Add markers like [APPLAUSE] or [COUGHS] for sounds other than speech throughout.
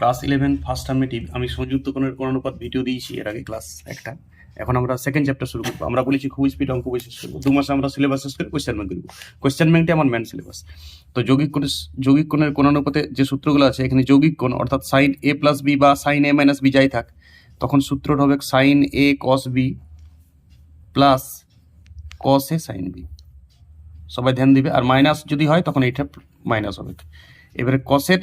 Class eleven first summative আমি সংযুক্ত কোণের কোণানুপাত ভিডিও দিয়েছি, এর আগে ক্লাস একটা। এখন আমরা সেকেন্ড চ্যাপ্টার শুরু করব। আমরা বলেছি খুব স্পিড অঙ্ক বই করব দু মাসে আমরা সিলেবাস শেষ করে কোয়েশ্চেন ব্যাংক করব কোয়েশ্চেন ব্যাংকটি আমার ম্যান সিলেবাস তো যৌগিক কোণের যৌগিক কোণের কোণানুপাতে যে সূত্রগুলো আছে, এখানে যৌগিক কোণ, অর্থাৎ সাইন এ প্লাস বি বা সাইন এ মাইনাস বি যাই থাক, তখন সূত্রটা হবে sine A cos B plus cos A sine B সবাই ধ্যান দিবে। আর মাইনাস যদি হয়, তখন এইটা মাইনাস হবে। এবারে কসের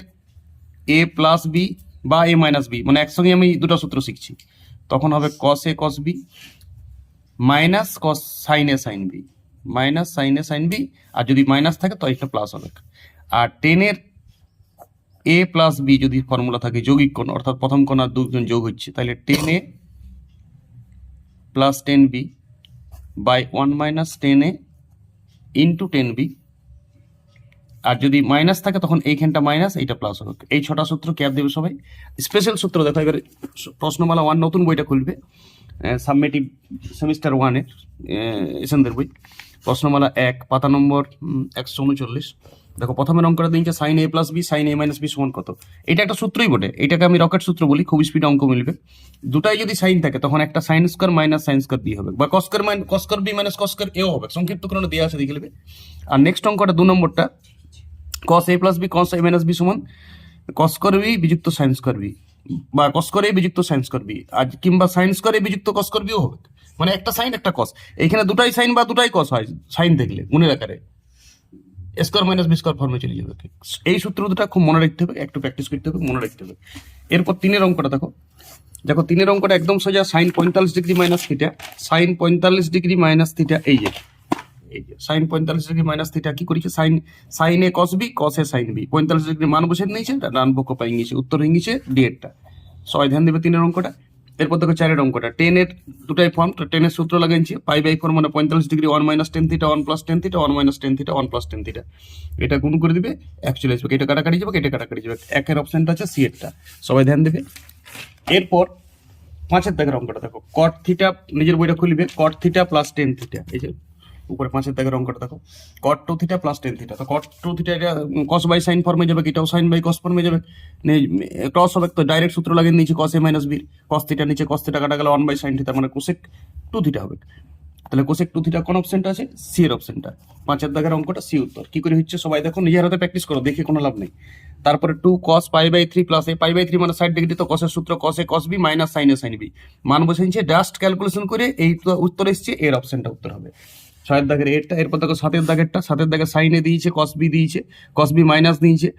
এ প্লাস বি বা এ মাইনাস বি মানে একসঙ্গে আমি দুটো সূত্র শিখছি। তখন হবে cos A cos B minus cos sine A sine B minus sine A sine B আর যদি মাইনাস থাকে তো এটা প্লাস হবে। আর টেনের এ প্লাস বি যদি ফর্মুলা থাকে যৌগিক কোণ, অর্থাৎ প্রথম কোণ আর দুজন যোগ হচ্ছে, তাহলে tan A plus tan B by one minus tan A into tan B আর যদি মাইনাস থাকে, তখন এইখানটা মাইনাস এইটা প্লাস হবে। এই ছটা সূত্র ক্যাপ দেবে সবাই। স্পেশাল সূত্র, দেখো এবার প্রশ্নমালা ওয়ান নতুন বইটা খুলবে। সাবমেটিভ সেমিস্টার ওয়ানের এসেনদের বই। প্রশ্নমালা এক, পাতা নম্বর একশো উনচল্লিশ। দেখো প্রথমের অঙ্কটা দিনছে sine A plus B sine A minus B সমান কত? এটা একটা সূত্রই বটে। এটাকে আমি রকেট সূত্র বলি খুব স্পিড অঙ্ক মিলবে। দুটাই যদি সাইন থাকে, তখন একটা sine square minus sine square B হবে। বা cos square minus cos square B minus cos square এও হবে। সংক্ষিপ্ত করে দেওয়া আছে, দেখে নেবে। আর নেক্সট অঙ্কটা দু নম্বরটা। Cos A plus B cos A minus B সমান cos square B বিযুক্ত sine square B cos A বিযুক্ত sine square B আর কিংবা সাইন স্কোয়ার এ বিযুক্ত কস স্কোয়ার বিও হবে। মানে একটা সাইন একটা কস এইখানে দুটাই সাইন বা দুটাই কস হয় সাইন দেখলে, গুণের আকারে। স্কোয়ার মাইনাস বি স্কোয়ার ফর্মে চলে যাবে। এই সূত্র দুটা খুব মনে রাখতে হবে, একটু প্র্যাকটিস করতে হবে, মনে রাখতে হবে। এরপর তিনের অঙ্কটা দেখো। দেখো, তিনের অঙ্কটা একদম সোজা সাইন পঁয়তাল্লিশ ডিগ্রি মাইনাস থিটা সাইন পঁয়তাল্লিশ ডিগ্রি মাইনাস থিটা এই যে। এই যে, সাইন পঁয়তাল্লিশ ডিগ্রি মাইনাস থিটা কি করেছে? Sine sine A cos B cos A sine B পঁয়তাল্লিশ ডিগ্রি মান বসে নিয়েছে ডান পক্ষ পাই গিয়েছে উত্তর হয়ে গিয়েছে ডিএডটা সবাই ধ্যান দেবে তিনের অঙ্কটা। এরপর দেখো চারের অঙ্কটা। টেনের দুটাই ফর্ম তো টেনের সূত্র লাগাইছি পাই বাই ফোর মানে পঁয়তাল্লিশ degree one minus tan theta one plus tan theta one minus tan theta one plus tan theta এটা গুণ করে দিবে এক চলে আসবে। এটা কাটাকাটি যাবে, এটা কাটাকাটি যাবে। একের অপশনটা আছে সি এরটা। সবাই ধ্যান দেবে। এরপর পাঁচের দাগের অঙ্কটা দেখো। কট থিটা নিজের বইটা খুলবে। Cot theta plus tan theta এই যে উপরে পাঁচের দাগের অঙ্কটা দেখো। Cot two theta plus tan theta তো কট টু থিটা এটা কস বাই সাইন ফর্মে যাবে এটাও সাইন বাই কস ফর্মে যাবে। ক্রস হবে তো ডাইরেক্ট সূত্র লাগিয়ে নিচে cos A minus B cos theta নিচে কস থিটা কাটা গেলে ওয়ান বাই সাইন থিটা মানে কোসেক টু থিটা হবে। তাহলে কোসেক টু থিটা কোন অপশনটা আছে? সি এর অপশনটা পাঁচের দাগের অঙ্কটা সি উত্তর। কি করে হচ্ছে? সবাই দেখো, নিজের হাতে প্র্যাকটিস করো, দেখে কোনো লাভ নেই। তারপরে two cos pi by three plus A pi by three মানে সাইড ডিগ্রি তো কসের সূত্র কসে কস বি মাইনাস সাইনে সাইন বি মান বসে নিচ্ছে জাস্ট ক্যালকুলেশন করে এই উত্তর এসছে, এর অপশনটা উত্তর হবে। ছয়ের দাগের এরটা এরপর দেখো সাতের দাগেরটা, সাতের দাগের সাইনে দিয়েছে কস বি দিয়েছে কস বি মাইনাস দিয়েছে।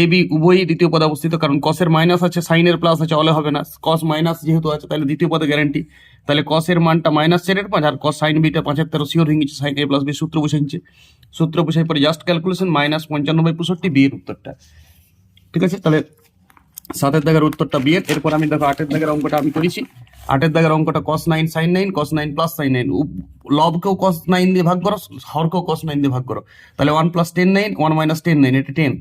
এ বি উভয়ই দ্বিতীয় পদে অবস্থিত, কারণ কসের মাইনাস আছে সাইনের প্লাস আছে অলে হবে না। কস মাইনাস যেহেতু আছে, তাহলে দ্বিতীয় পদে গ্যারান্টি তাহলে কসের মানটা মাইনাস চারের পাঁচ, আর কস সাইন বিটা পাঁচের তেরো সিওর হয়ে গেছে সাইন এ প্লাস বি সূত্র বসেছে সূত্র বসাই পরে জাস্ট ক্যালকুলেশন মাইনাস পঞ্চানব্বই, পঁয়ষট্টি বি এর উত্তরটা। ঠিক আছে? তাহলে সাতের দাগের উত্তরটা বিয়ের এরপর আমি দেখো আটের দাগের অঙ্কটা আমি করেছি। আটের দাগের অঙ্কটা cos nine sine nine cos nine plus sine nine লবকেও cos nine দিয়ে ভাগ করো, হরকেও কস নাইন দিয়ে ভাগ করো। তাহলে one plus tan nine one minus tan nine এটা টেন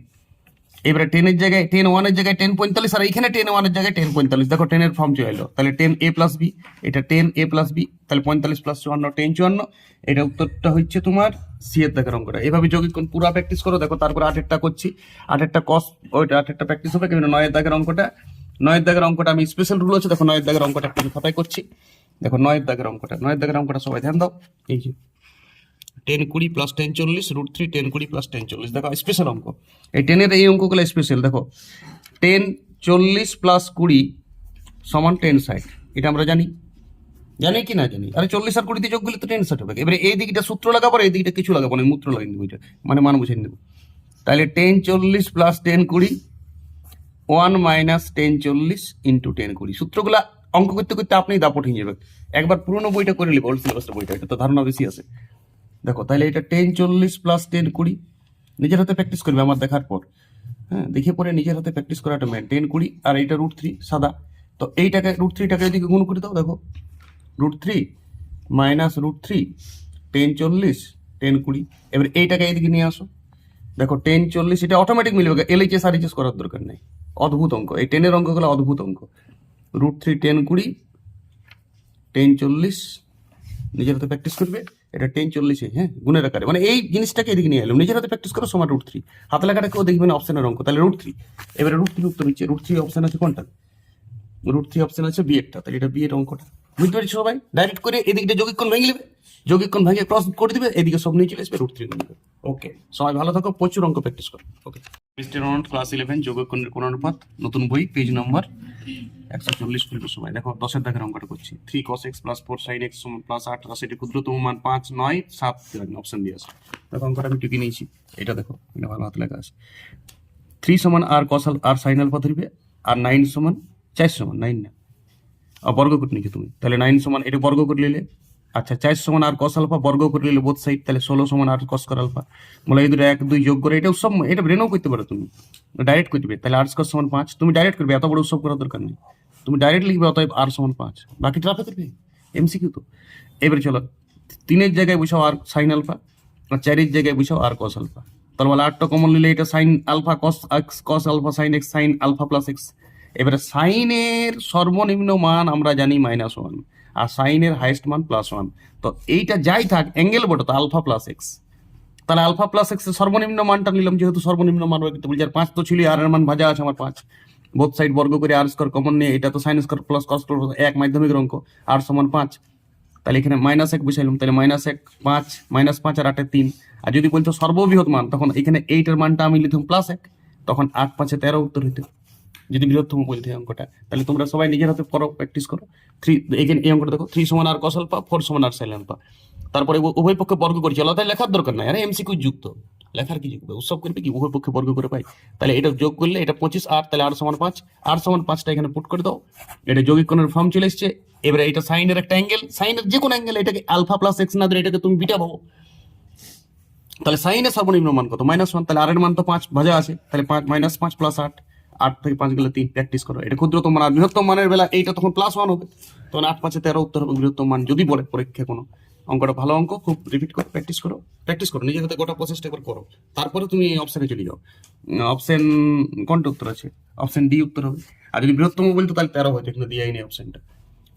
এবারে টেনের জায়গায় টেন ওয়ানের জায়গায় টেন পঁয়তাল্লিশ, আর এখানে টেন ওয়ানের জায়গায় টেন পঁয়তাল্লিশ। দেখো টেনের ফর্ম চলে এলো। তাহলে টেন এ প্লাস বি এটা টেন এ প্লাস বি তাহলে পঁয়তাল্লিশ প্লাস চুয়ান্ন টেন চুয়ান্ন। এটা উত্তরটা হচ্ছে তোমার সি এর দাগের অঙ্কটা এভাবে যৌগিক কোণ পুরো প্র্যাকটিস করো, দেখো তারপর আটেরটা করছি। আটেরটা কস ওইটা আটেরটা প্র্যাকটিস হবে, কিন্তু নয়ের দাগের অঙ্কটা, নয়ের দাগের অঙ্কটা আমি স্পেশাল রুল আছে, দেখো নয়ের দাগের অঙ্কটা একটু খাতায় করছি। দেখো নয়ের দাগের অঙ্কটা, নয়ের দাগের অঙ্কটা সবাই ধ্যান দাও। এই যে টেন কুড়ি প্লাস টেন চল্লিশ রুট থ্রি টেন কুড়ি প্লাস টেন চল্লিশ। দেখো স্পেশাল অঙ্ক। এই টেনের এই অঙ্কগুলো স্পেশাল দেখো। টেন চল্লিশ প্লাস কুড়ি সমান টেন ষাট। এটা আমরা জানি। জানি কি না জানি? আরে চল্লিশ আর কুড়িতে যোগ করলে তো টেন ষাট হবে। এবারে এই দিকটা সূত্র লাগাবো এই দিকটা কিছু লাগাবো না মূত্র লাগিয়ে এটা। মানে মান বুঝে নেব। তাহলে টেন চল্লিশ প্লাস টেন কুড়ি ওয়ান মাইনাস টেন চল্লিশ ইন্টু টেন কুড়ি। সূত্রগুলা অঙ্ক করতে করতে আপনি দাপট হয়ে যাবে একবার পুরোনো বইটা করে নিবো ওল্ড সিলেবাসের বইটা। এটা তো ধারণা বেশি আছে। দেখো তাহলে এটা টেন চল্লিশ প্লাস টেন কুড়ি। নিজের হাতে প্র্যাকটিস করবে আমার দেখার পর। হ্যাঁ দেখে পরে নিজের হাতে প্র্যাকটিস করাটা মেন টেন কুড়ি, আর এইটা রুট থ্রি সাদা। তো এইটাকে রুট থ্রিটাকে এদিকে গুণ করে দাও, দেখো। Root three minus root three tan চল্লিশ টেন কুড়ি। এবার এইটাকে এইদিকে নিয়ে আসো। দেখো টেন চল্লিশ, এটা অটোমেটিক মিলবে। এলএইচএস আর এইচএস করার দরকার নেই। অদ্ভুত অঙ্ক। এই টেনের অঙ্কগুলো অদ্ভুত অঙ্ক। রুট থ্রি টেন কুড়ি টেন চল্লিশ, নিজের হাতে প্র্যাকটিস করবে। এটা টেন চল্লিশে হ্যাঁ? গুণের আকারে। মানে এই জিনিসটাকে এদিকে নিয়ে এলাম। নিজের হাতে প্র্যাকটিস করো, সমান রুট থ্রি হাতে লেখাটা কেউ দেখবে না অপশনের অঙ্ক। তাহলে রুট থ্রি এবারে রুট থ্রি উত্তর হচ্ছে রুট থ্রি অপশন আছে কোনটা? রুট থ্রি অপশন আছে বি একটা। তাহলে এটা বি এর অঙ্কটা। বুঝতে পারছি সবাই? ডাইরেক্ট করে এদিকটা যৌগিকক্ষণ ভেঙে নেবে। যৌগিকক্ষণ ভেঙে ক্রস করে দিবে। এদিকে সব নিয়ে চলে আসবে রুট থ্রি নেবে। ওকে সবাই ভালো থাকো। প্রচুর অঙ্ক প্র্যাকটিস করো। Okay mister Ananta class eleven যৌগিকক্ষণের কোন অনুপাত নতুন বই পেজ নম্বর একশো চল্লিশ খুলবে সময়। দেখো, দশের দাগের অঙ্কটা করছি। Three cos X plus four sine X plus আট সেটি ক্ষুদ্রতম মান পাঁচ, নয়, সাত অপশন দিয়ে আছে দেখো, অঙ্কটা আমি টুকি নিয়েছি। এটা দেখো, এটা ভালো হাতে লেখা আছে। থ্রি সমান আর কস আর সাইন আলফা ধরবে, আর নাইন সমান চার সমান নাইন না। আর বর্গ করে নিয়েছো তুমি। তাহলে নাইন সমান, এটা বর্গ করে নিলে আচ্ছা চার সমান আর কস আলফা বর্গ করে নিলে বোধ সাইড তাহলে ষোলো সমান আর কস কর আলফা বলে এই দুটো এক, দুই যোগ করে, এটা সব এটা ব্রেনও করতে পারো তুমি। ডাইরেক্ট করে দিবে তাহলে আর কস সমান পাঁচ। তুমি ডাইরেক্ট করবে, এত বড় উৎসব করার দরকার নেই। তুমি ডাইরেক্ট লিখবে, অতএব আর সমান পাঁচ। বাকি ট্রাফে করবে এমসিকিউ তো। এবারে চলো, তিনের জায়গায় বসাও আর সাইন আলফা আর চারের জায়গায় বসাও আর কস আলফা তার বলে আটটা কমন নিলে এটা sine alpha cos X cos alpha sine X sine alpha plus X এবারে সাইনের সর্বনিম্ন মান আমরা জানি মাইনাস ওয়ান আর সাইনের হাইয়েস্ট মান প্লাস ওয়ান তো এইটা যাই থাক অ্যাঙ্গেল বটে, তো আলফা প্লাস এক্স তাহলে আলফা প্লাস এক্স সর্বনিম্ন মানটা নিলাম, যেহেতু সর্বনিম্ন মান করতে বলছি আর পাঁচ তো ছিল আর এর মান ভাজা আছে আমার পাঁচ। বোথ সাইড বর্গ করে আর স্কোয়ার কমন নিয়ে, এটা তো সাইন স্কোয়ার প্লাস কস এক মাধ্যমিক অঙ্ক আর সমান পাঁচ। তাহলে এখানে মাইনাস এক বসাইলাম তাহলে মাইনাস এক, পাঁচ মাইনাস পাঁচ আর আটের তিন। আর যদি বলতো সর্ববৃহৎ মান, তখন এখানে এইটার মানটা আমি লিখতাম প্লাস এক, তখন আট, পাঁচে তেরো উত্তর হইতো যদি বৃহত্তম বলতে অঙ্কটা, তাহলে তোমরা সবাই নিজের হাতে করো প্র্যাকটিস করো। থ্রি এখানে এই অঙ্কটা দেখো থ্রি সমান আর কস আলফা ফোর সমান আর আলফা তারপরে উভয় পক্ষে বর্গ করেছি, আলাদা লেখার দরকার নাই। আরে এমসিকিউ যুক্ত। লেখার কি যুক্ত? উৎসব করবে কি? উভয় পক্ষে বর্গ করে পাই। তাহলে এটা যোগ করলে এটা পঁচিশ আট তাহলে আর সমান পাঁচ। আর সমান পাঁচটা এখানে পুট করে দাও। এটা যৌগিক ফর্ম চলে এসছে। এবারে এটা সাইনের একটা অ্যাঙ্গেল সাইনের যে কোনো অ্যাঙ্গেল এটাকে আলফা প্লাস এক্স না ধরে এটাকে তুমি বিটা পাবো তাহলে সাইনের সর্বনিম্ন মান কত? মাইনাস ওয়ান তাহলে আর এর মান তো পাঁচ, ভাজা আছে। তাহলে পাঁচ মাইনাস পাঁচ প্লাস আট। আট থেকে পাঁচ গেলে তিন প্র্যাকটিস করো। এটা ক্ষুদ্রতম মান আর বৃহত্তম মানের বেলা এইটা তখন প্লাস ওয়ান হবে। তখন আট পাঁচে তেরো উত্তর হবে বৃহত্তম মান, যদি বলে পরীক্ষা কোনো। অঙ্কটা ভালো অঙ্ক, খুব রিপিট করো প্র্যাকটিস করো। প্র্যাকটিস করো, নিজের হাতে গোটা প্রসেসটা একবার করো। তারপরে তুমি এই অপশানে চলে যাও। অপশন কোনটা উত্তর আছে? অপশন ডি উত্তর হবে। আর যদি বৃহত্তম বলতো তাহলে তেরো হয়তো কিন্তু দিয়ে নেই অপশনটা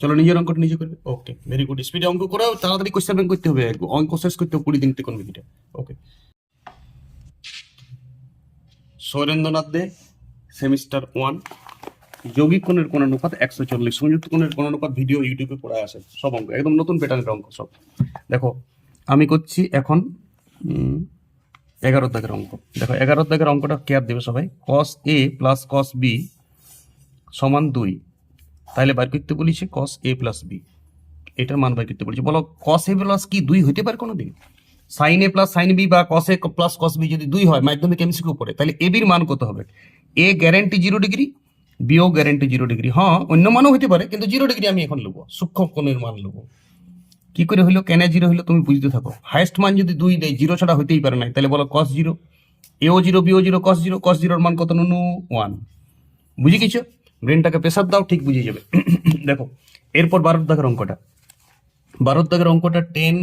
চলো নিজের অঙ্কটা নিজে করবে ওকে ভেরি গুড স্পিডে অঙ্ক করো তাড়াতাড়ি কোয়েশ্চেন ব্যাংক করতে হবে অঙ্ক শেষ করতে হবে কুড়ি দিন থেকে কোন video okay Sourendranath De semester one. যৌগিক কোণের কোণ অনুপাত একশো চল্লিশ, সংযুক্ত কোণের কোণ অনুপাত ভিডিও ইউটিউবে পড়া আছে সব অঙ্ক, একদম নতুন প্যাটার্নের অঙ্ক সব। দেখো, আমি করছি এখন এগারো দাগের অঙ্ক। দেখো, এগারো দাগের অঙ্কটা কেয়ার দেবে সবাই? কস এ প্লাস কস বি সমান দুই। তাহলে বার করতে বলেছে কস এ প্লাস বি এটার মান বার করতে বলেছে। বলো কস এ প্লাস কি দুই হইতে পারে কোনোদিন? Sine A plus sine B বা cos A plus cos B যদি দুই হয়, মাধ্যমিক এমসিকিউ পড়ে তাহলে এ বির মান কত হবে? এ গ্যারেন্টি জিরো ডিগ্রি বিও গ্যারেন্টি জিরো ডিগ্রি হ্যাঁ অন্য মানও হতে পারে, কিন্তু জিরো ডিগ্রি আমি এখন নেব সূক্ষ্ম কোণের মান নেব কি করে হইল কেন জিরো হইল তুমি বুঝতে থাকো। হাইয়েস্ট মান যদি দুই দেয় জিরো ছাড়া হইতেই পারে না, তাহলে বলো কস জিরো এও জিরো বিও জিরো কস জিরো কস জিরোর মান কত? নুনু ওয়ান বুঝে গেছো ব্রেনটাকে প্রেসার দাও, ঠিক বুঝে যাবে। [COUGHS] দেখো, এরপর বারোর দাগের অঙ্কটা। বারোর দাগের অঙ্কটা টেন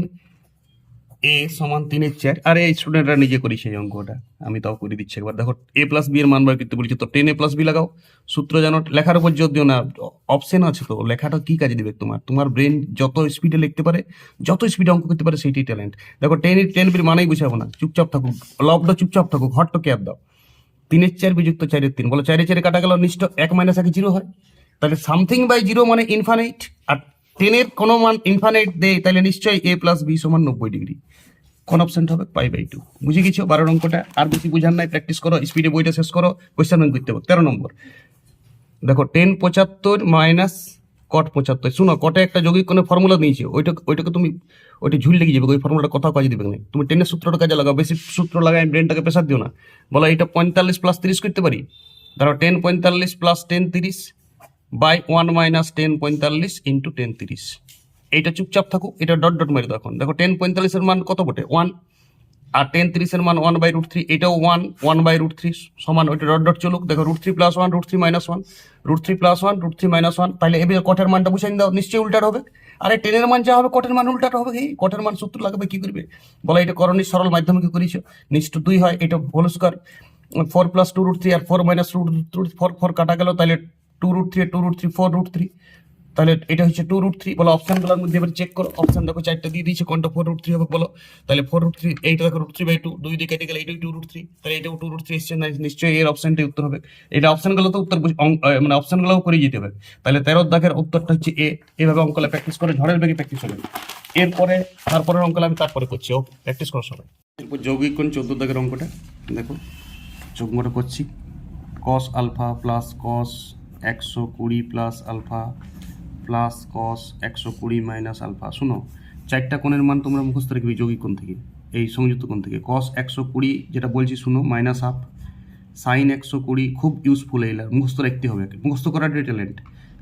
এ সমান তিনের চার। আরে এই স্টুডেন্টরা নিজে করেছে এই অঙ্কটা। আমি তাও করে দিচ্ছি একবার। দেখো এ প্লাস বি এর মান বার করতে বলেছি, তো টেন এ প্লাস বি লাগাও। সূত্র জানো, লেখার উপর জোর দিও না অপশন আছে তো, লেখাটা কি কাজে দিবে তোমার? তোমার ব্রেন যত স্পিডে লিখতে পারে, যত স্পিডে অঙ্ক করতে পারে, সেইটাই ট্যালেন্ট দেখো টেন টেন বির মানেই বুঝাবো না। চুপচাপ থাকুক লবটা চুপচাপ থাকুক, হটটা ক্যাপ দাও। তিনের চার বিযুক্ত চারের তিন। বলো চারে চারে কাটা গেল, নিশ্চয় এক মাইনাস একে জিরো হয়? তাহলে সামথিং বাই জিরো মানে ইনফানাইট আর টেনের কোনো মান ইনফানাইট দেয় তাহলে নিশ্চয়ই এ প্লাস বি সমান নব্বই ডিগ্রি কোন অপশনটা হবে? Pi by two. বুঝে গেছো? বারো অঙ্কটা আর বেশি বুঝার নাই প্র্যাকটিস করো স্পিডে বইটা শেষ করো কোয়েশ্চেন ব্যাংক করতে হবে। তেরো নম্বর। দেখো টেন পঁচাত্তর মাইনাস কট পঁচাত্তর। শুনো কটে একটা যৌগিক কোনো ফর্মুলা দিয়েছে। ওইটা, ওইটাকে তুমি, ওইটা ঝুল লেগে যাবে, ওই ফর্মুলাটা কোথাও কাজে দেবে না। তুমি টেনের সূত্রটা কাজে লাগাও, বেশি সূত্র লাগাই ব্রেনটাকে প্রেসার দিও না। বলো এটা পঁয়তাল্লিশ প্লাস তিরিশ করতে পারি? ধরো টেন পঁয়তাল্লিশ প্লাস টেন তিরিশ বাই ওয়ান মাইনাস টেন পঁয়তাল্লিশ ইন্টু টেন তিরিশ। এইটা চুপচাপ থাকুক, এটা ডট ডট মেরে দাও এখন। দেখো টেন পঁয়তাল্লিশের মান কত বটে? ওয়ান আর টেন তিরিশের মান ওয়ান বাই রুট থ্রি এটাও one one by root three সমান, ওইটা ডট ডট চলুক। দেখো root three plus one root three minus one root three plus one root three minus one তাহলে এবার কঠের মানটা বুঝাই দাও, নিশ্চয়ই উল্টার হবে। আরে টেনের মান যা হবে, কটের মান উল্টাটা হবে এই কঠের মান সূত্র লাগবে কি করবে? বলো, এটা করণীয় সরল মাধ্যমিকে করেছ? নিশ্চয় দুই হয়, এটা whole square four plus two root three আর four minus root root four four কাটা গেল তাহলে two root three two root three four root three তাহলে এটা হচ্ছে টু রুট থ্রি বলো অপশানগুলোর মধ্যে এবার চেক করো। অপশন দেখো চারটা দিয়ে দিয়েছে, কোনটা ফোর রুট থ্রি হবে বলো। তাহলে ফোর রুট থ্রি এইটা দেখো রুট থ্রি বাই টু দুই দিকে কেটে গেলে এইটাই টু রুট থ্রি তাহলে এটাও টু রুট থ্রি এসছে না নিশ্চয়ই এর অপশনটাই উত্তর হবে। এটা অপশনগুলো তো উত্তর মানে অপশনগুলোও করে যেতে হবে। তাহলে তেরো দাগের উত্তরটা হচ্ছে এ এভাবে অঙ্কলে প্র্যাকটিস করে, ঝড়ের বেগে প্র্যাকটিস হবে। এরপরে, তারপরের অঙ্কলে আমি তারপরে করছি ও প্র্যাকটিস করো সবাই। এরপর যৌগিক কোণ চোদ্দ দাগের অঙ্কটা, দেখো। চোখমোটা করছি। কস আলফা প্লাস কস একশো কুড়ি প্লাস আলফা প্লাস কস একশো কুড়ি মাইনাস আলফা শুনো, চারটা কোণের মান তোমরা মুখস্থ রাখবে যৌগিক কোণ থেকে, এই সংযুক্ত কোণ থেকে। কস একশো কুড়ি, যেটা বলছি, শুনো মাইনাস হাফ সাইন একশো কুড়ি, খুব ইউজফুল এইলার মুখস্থ রাখতে হবে মুখস্থ করাটাই ট্যালেন্ট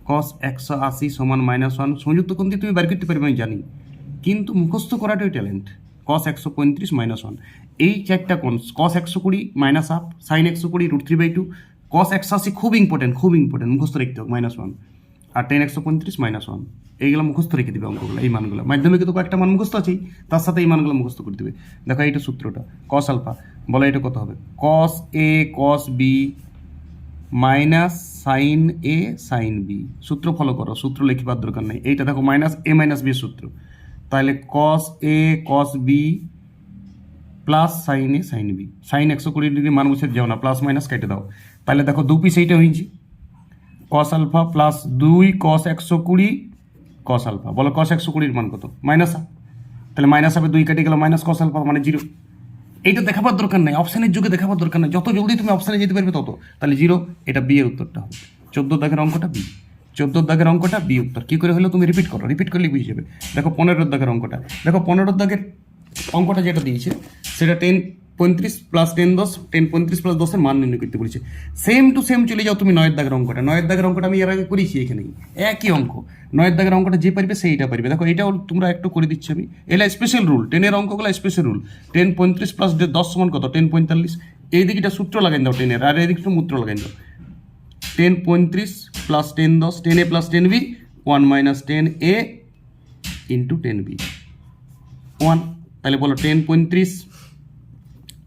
কস একশো আশি সমান মাইনাস ওয়ান সংযুক্ত কোণ দিয়ে তুমি বের করতে পারবে, আমি জানি। কিন্তু মুখস্থ করাটাই ট্যালেন্ট কস একশো পঁয়ত্রিশ মাইনাস ওয়ান এই চারটা কোণ কস একশো কুড়ি মাইনাস হাফ সাইন একশো কুড়ি root three by two cos একশো আশি খুব ইম্পর্টেন্ট খুব ইম্পর্টেন্ট মুখস্থ রাখতে হবে মাইনাস ওয়ান আর টেন একশো পঁয়ত্রিশ মাইনাস ওয়ান এইগুলো মুখস্থ রেখে দিবে অঙ্কগুলো, এই মানগুলো। মাধ্যমিকে তো কয়েকটা মান মুখস্থ আছেই, তার সাথে এই মানগুলো মুখস্থ করে দিবে। দেখো এইটা সূত্রটা কস আলফা বলো এটা কত হবে? Cos A cos B minus sine A sine B সূত্র ফলো করো, সূত্র লিখিবার দরকার নেই। এইটা দেখো মাইনাস এ মাইনাস বি সূত্র। তাহলে cos A cos B plus sine A sine B sine একশো কুড়ি ডিগ্রি মান মুছে যাও না প্লাস মাইনাস কেটে দাও। তাহলে দেখো দু পিস এইটা হয়েছে কস আলফা প্লাস দুই কস একশো কুড়ি কস আলফা বলো কস একশো কুড়ির মান কত? মাইনাস তাহলে মাইনাস হবে দুই কেটে গেল মাইনাস কস আলফা মানে জিরো এইটা দেখাবার দরকার নেই অপশানের যুগে দেখাবার দরকার নেই। যত জলদি তুমি অপশানে যেতে পারবে তত। তাহলে জিরো এটা বি এর উত্তরটা হবে। চোদ্দ দাগের অঙ্কটা বি চোদ্দ দাগের অঙ্কটা বি উত্তর। কী করে হলো তুমি রিপিট করো রিপিট করলে বুঝে যাবে। দেখো পনেরো দাগের অঙ্কটা। দেখো পনেরো দাগের অঙ্কটা যেটা দিয়েছে, সেটা টেন পঁয়ত্রিশ প্লাস টেন দশ টেন পঁয়ত্রিশ প্লাস দশের মান নির্ণয় করতে বলেছে। সেম টু সেম চলে যাও তুমি নয়ের দাগের অঙ্কটা নয়ের দাগের অঙ্কটা আমি এর আগে করেছি এখানে একই অঙ্ক। নয়ের দাগের অঙ্কটা যে পারবে সেইটা পারবে। দেখো এটাও তোমরা একটু করে দিচ্ছি আমি। এটা স্পেশাল রুল টেনের অঙ্কগুলো স্পেশাল রুল টেন পঁয়ত্রিশ প্লাস দশ সমান কত? টেন পঁয়তাল্লিশ। এই দিকটা সূত্র লাগাই দাও টেনের আর এই দিকটা মূত্র লাগাই দাও। টেন পঁয়ত্রিশ প্লাস টেন দশ tan A plus tan B one minus tan A into tan B one তাহলে বলো টেন পঁয়ত্রিশ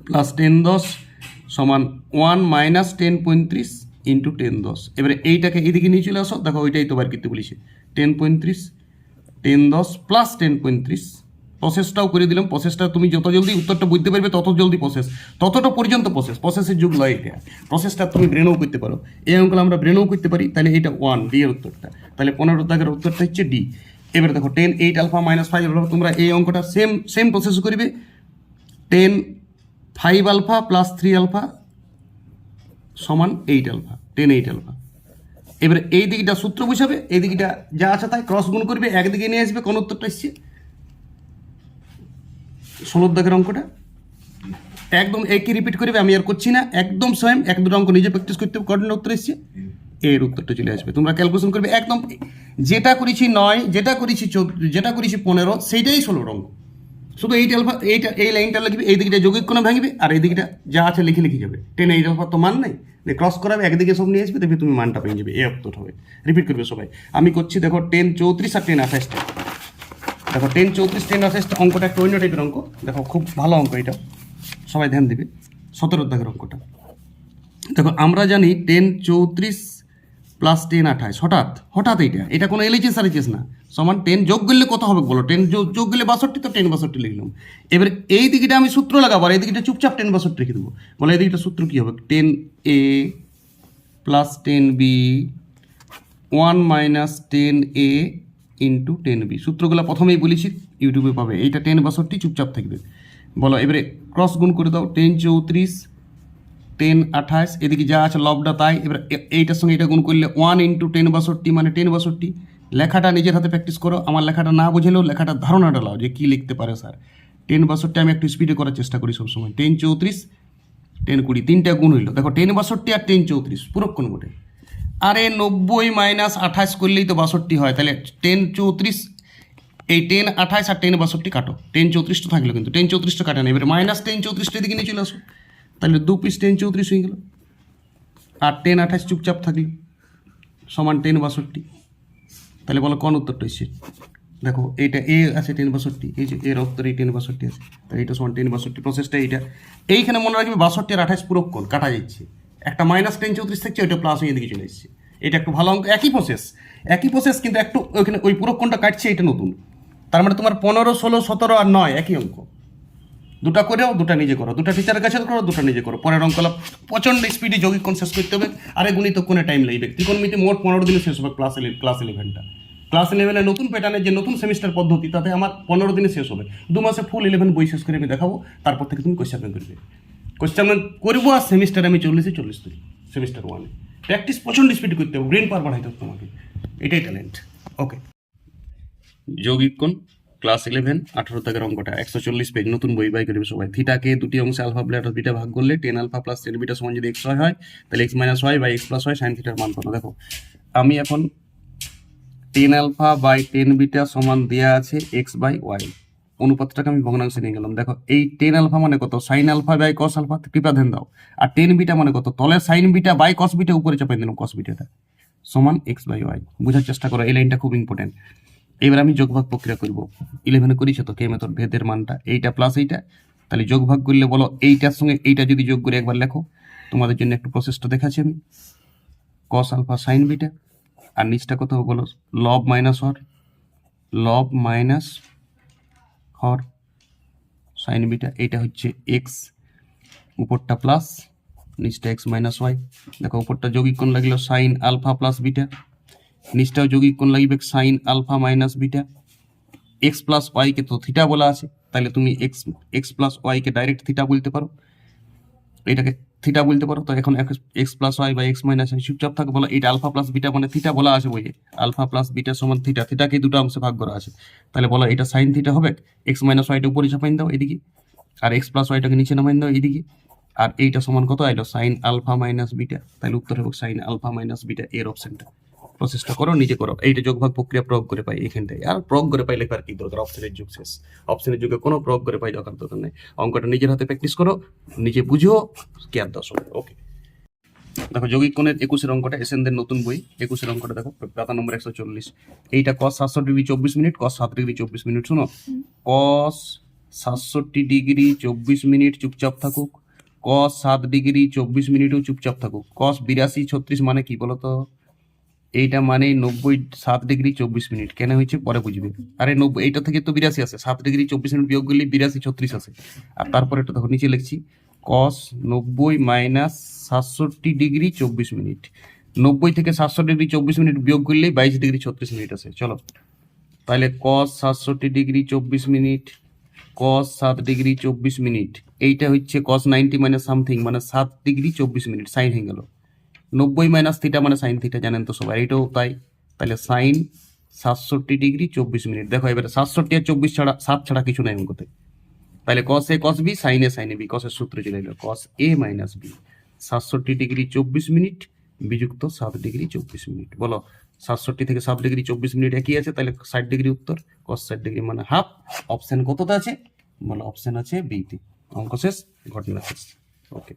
প্লাস টেন দশ সমান ওয়ান মাইনাস টেন পঁয়ত্রিশ ইন্টু টেন দশ। এবারে এইটাকে এদিকে নিয়ে চলে আসো, দেখো ওইটাই তো বার করতে বলেছে। টেন পঁয়ত্রিশ টেন দশ প্লাস টেন পঁয়ত্রিশ প্রসেসটাও করে দিলাম। প্রসেসটা তুমি যত জলদি উত্তরটা বুঝতে পারবে, তত জলদি প্রসেস ততটা পর্যন্ত প্রসেস প্রসেসের যুগ লয় এটা। প্রসেসটা তুমি ব্রেনও করতে পারো। এই অঙ্কগুলো আমরা ব্রেনও করতে পারি, তাহলে এটা ওয়ান ডি এর উত্তরটা। তাহলে পনেরো দাগের উত্তরটা হচ্ছে ডি এবারে দেখো tan eight alpha minus five তোমরা এই অঙ্কটা সেম সেম প্রসেস করবে। Tan five alpha plus three alpha সমান eight alpha, tan eight alpha. এবারে এই দিকটা সূত্র বুঝাবে, এই দিকটা যা আছে তাই ক্রস গুণ করবে, একদিকে নিয়ে আসবে, কোন উত্তরটা এসছে? ষোলোর দাগের অঙ্কটা। একদম একই রিপিট করবে, আমি আর করছি না, একদম সেম এক দুটো অঙ্ক নিজে প্র্যাকটিস করতে হবে, কঠিন উত্তর এসছে। এর উত্তরটা চলে আসবে। তোমরা ক্যালকুলেশন করবে, একদম যেটা করেছি নয়, যেটা করেছি যেটা করেছি পনেরো, সেইটাই ষোলোর অঙ্ক। শুধু এইটা আলফা এইটা, এই লাইনটা লিখবে, এই দিকটা যৌগিক কোনো ভাঙবে, আর এই দিকটা যা আছে লিখে লিখে যাবে। টেন এইট আলফা তো মান নেই ক্রস করাবে, একদিকে সব নিয়ে আসবে, দেখবে তুমি মানটা পেয়ে যাবে, এই উত্তর হবে। রিপিট করবে সবাই। আমি করছি, দেখো টেন চৌত্রিশ আর টেন আঠাশটা দেখো টেন চৌত্রিশ টেন আঠাশটা অঙ্কটা একটা অন্য টাইপের অঙ্ক। দেখো, খুব ভালো অঙ্ক এটা। সবাই ধ্যান দেবে। সতেরো দাগের অঙ্কটা। দেখো, আমরা জানি টেন চৌত্রিশ প্লাস টেন আঠাশ, হঠাৎ হঠাৎ এইটা। এটা কোনো এলএইচএস আর না। সমান টেন যোগ করলে কত হবে বলো? টেন যোগ যোগ করলে বাষট্টি, তো টেন বাষট্টি লিখলাম। এবার এই দিকটা আমি সূত্র লাগাবো আর এই দিকটা চুপচাপ টেন বাষট্টি রেখে দেবো। বলে, এই দিকটা সূত্র কী হবে? Tan A plus tan B one minus tan A into tan B সূত্রগুলো প্রথমেই বলেছি ইউটিউবে পাবে। এইটা টেন বাষট্টি, চুপচাপ থাকবে। বলো, এবারে ক্রস গুণ করে দাও টেন চৌত্রিশ টেন আঠাশ, এদিকে যা আছে লবটা তাই। এবার এইটার সঙ্গে এটা গুণ করলে ওয়ান ইন্টু টেন বাষট্টি মানে টেন বাষট্টি। লেখাটা নিজের হাতে প্র্যাকটিস করো, আমার লেখাটা না বুঝলেও লেখাটার ধারণাটা লাও যে কী লিখতে পারে স্যার টেন বাষট্টি আমি একটু স্পিডে করার চেষ্টা করি সবসময়। টেন চৌত্রিশ টেন কুড়ি, তিনটা গুণ হইল। দেখো টেন বাষট্টি আর টেন চৌত্রিশ, পুরক্ষণ বটে আরে নব্বই মাইনাস আঠাশ করলেই তো বাষট্টি হয়, তাহলে টেন চৌত্রিশ, এই টেন আঠাশ আর টেন বাষট্টি কাটো। টেন চৌত্রিশটা থাকল কিন্তু টেন চৌত্রিশটা কাটে না। এবারে মাইনাস টেন চৌত্রিশটা দিকে নিয়ে চলে আসো। তাহলে দু পিস টেন চৌত্রিশ হয়ে গেল। আর টেন আঠাশ চুপচাপ থাকল। সমান টেন বাষট্টি। তাহলে বলো কোন উত্তরটা এসছে দেখো, এইটা এ আছে টেন বাষট্টি, এই যে এর উত্তর এই টেন বাষট্টি আছে। তাহলে এইটা সমান টেন বাষট্টি প্রসেসটা এইটা। এইখানে মনে রাখবে বাষট্টি আর আঠাশ পুরো কোণ, কাটা যাচ্ছে। একটা মাইনাস টেন চৌত্রিশ থাকছে, ওইটা প্লাস হয়ে এদিকে চলে এসছে। এটা একটু ভালো অঙ্ক, একই প্রসেস একই প্রসেস কিন্তু একটু ওইখানে ওই পুরো কোনটা কাটছে, এটা নতুন। তার মানে তোমার পনেরো, ষোলো, সতেরো আর নয়, একই অঙ্ক। দুটা করেও দুটা নিজে করো। দুটা টিচারের কাছে করো, দুটা নিজে করো। পরের অঙ্কলা প্রচণ্ড স্পিডে যৌগিক শেষ করতে হবে। আরে গুণিত কোণে টাইম লাগবে ত্রিকোণমিতি মোট পনেরো দিনে শেষ হবে ক্লাস ক্লাস ইলেভেনটা ক্লাস ইলেভেনে নতুন প্যাটার্নের যে নতুন সেমিস্টার পদ্ধতি, তাতে আমার পনেরো দিনে শেষ হবে। দু মাসে ফুল ইলেভেন বই শেষ করে আমি দেখাবো, তারপর থেকে তুমি কোশ্চেন করবে। কোশ্চেন করব আর সেমিস্টারে আমি চল্লিশে চল্লিশ তুলি সেমিস্টার ওয়ানে প্র্যাকটিস প্রচণ্ড স্পিড করতে হবে ব্রেন পাওয়ার বাড়াইতে হবে তোমাকে। এটাই ট্যালেন্ট ওকে যৌগিক কোণ? ক্লাস ইলেভেন আঠারো দাগের অঙ্কটা, একশো চল্লিশ পেজ, নতুন বই বাই করবে সবাই। থিটাকে দুটি অংশে আলফা প্লাস বিটা ভাগ করলে tan alpha plus tan beta সমান যদি এক্স হয় হয়, তাহলে X minus Y by X plus Y sine থিটার মান কত দেখো, আমি এখন tan alpha by tan beta সমান দেওয়া আছে এক্স বাই ওয়াই অনুপাতটাকে আমি ভগ্নাংশে নিয়ে গেলাম। দেখো, এই টেন আলফা মানে কত? Sine alpha by cos alpha কৃপা ধ্যান দাও। আর টেন বিটা মানে কত? তলে sine beta by cos beta উপরে চাপাই দিলাম কস বিটাটা সমান এক্স বাই ওয়াই বোঝার চেষ্টা করো, এই লাইনটা খুব ইম্পর্টেন্ট এবার আমি যোগভাগ প্রক্রিয়া করব। ইলেভেনে করেছি তো কে মেথড ভেদের মানটা, এইটা প্লাস এইটা। তাহলে যোগভাগ করলে বলো এইটার সঙ্গে এইটা যদি যোগ করে একবার লেখো, তোমাদের জন্য একটু প্রসেসটা দেখাচ্ছি আমি। কস আলফা সাইন বিটা আর নিচটা কত বলো? লব মাইনাস হর লব মাইনাস হর সাইন বিটা এইটা হচ্ছে এক্স উপরটা প্লাস নিচটা এক্স মাইনাস ওয়াই দেখো উপরটা যৌগিক কোণ লাগল সাইন আলফা প্লাস বিটা নিচটাও যৌগিক কোণ লাগবে sine alpha minus beta. X plus ওয়াইকে তো থিটা বলা আছে তাহলে তুমি এক্স এক্স প্লাস ওয়াইকে ডাইরেক্ট থিটা বলতে পারো। এটাকে থিটা বলতে পারো, তো এখন এক্স প্লাস ওয়াই বা এক্স মাইনাস চুপচাপ থাকে, বলো এটা আলফা প্লাস বিটা মানে থিটা বলা আছে বইয়ে। আলফা প্লাস বিটা সমান থিটা, থিটাকে দুটো অংশে ভাগ করা আছে। তাহলে বলো এটা সাইন থিটা হবে, এক্স মাইনাস ওয়াইটা উপরে চাপাই দাও এদিকে, আর এক্স প্লাস ওয়াইটাকে নিচে নামাই দাও এদিকে, আর এইটা সমান কত? আইলো সাইন আলফা মাইনাস বিটা তাহলে উত্তর হবে সাইন আলফা মাইনাস বিটা, এর অপশনটা। প্রসেসটা করো নিজে করো। এইটা যোগভাগ প্রক্রিয়া প্রয়োগ করে পাই এখানটায় আর প্রয়োগ করে পাইলে আর কি দরকার? অপশনের যুগ শেষ। অপশনের যুগে কোনো প্রয়োগ করে পাই দরকার দরকার নেই। অঙ্কটা নিজের হাতে প্র্যাকটিস করো নিজে বুঝো কি আর দশ ওকে দেখো যৌগিক কোণের একুশের অঙ্কটা এসেনদের নতুন বই। একুশের অঙ্কটা দেখো পাতা নম্বর একশো চল্লিশ। এইটা কস সাতশো ডিগ্রি চব্বিশ মিনিট কস সাত ডিগ্রি চব্বিশ মিনিট শোনো? কস সাতষট্টি ডিগ্রি চব্বিশ মিনিট চুপচাপ থাকুক। কস সাত ডিগ্রি চব্বিশ মিনিটও চুপচাপ থাকুক। কস বিরাশি ছত্রিশ মানে কি বলতো? এইটা মানে নব্বই সাত ডিগ্রি চব্বিশ মিনিট। কেন হয়েছে? পরে বুঝবে। আরে নব্বই, এইটা থেকে তো বিরাশি আছে। সাত ডিগ্রি চব্বিশ মিনিট বিয়োগ করলে বিরাশি ছত্রিশ আছে। আর তারপরে এটা দেখো, নিচে লিখছি কস নব্বই মাইনাস সাতষট্টি ডিগ্রি চব্বিশ মিনিট। নব্বই থেকে সাতশো ডিগ্রি চব্বিশ মিনিট বিয়োগ করলেই বাইশ ডিগ্রি ছত্রিশ মিনিট আছে। চলো, তাহলে কস সাতষট্টি ডিগ্রি চব্বিশ মিনিট কস সাত ডিগ্রি চব্বিশ মিনিট, এইটা হচ্ছে কস নাইনটি মাইনাস সামথিং মানে সাত ডিগ্রি চব্বিশ মিনিট, সাইন হয়ে গেল। নব্বই মাইনাস থিটা মানে সাইন থিটা জানেন তো সবাই এটাও তাই। তাহলে সাইন সাতষট্টি ডিগ্রি চব্বিশ মিনিট দেখো এবারে সাতষট্টি আর চব্বিশ ছাড়া, সাত ছাড়া কিছু নাই অঙ্কতে। তাহলে cos A cos B sine A B কসের সূত্র চলে এলো। কস এ মাইনাস বি সাতষট্টি ডিগ্রি চব্বিশ মিনিট বিযুক্ত সাত ডিগ্রি চব্বিশ মিনিট বলো, সাতষট্টি থেকে সাত ডিগ্রি চব্বিশ মিনিট একই আছে, তাহলে ষাট ডিগ্রি উত্তর কস ষাট ডিগ্রি মানে হাফ অপশান কতটা আছে? বলো অপশান আছে বিতে অঙ্ক শেষ, ঘটনা শেষ। ওকে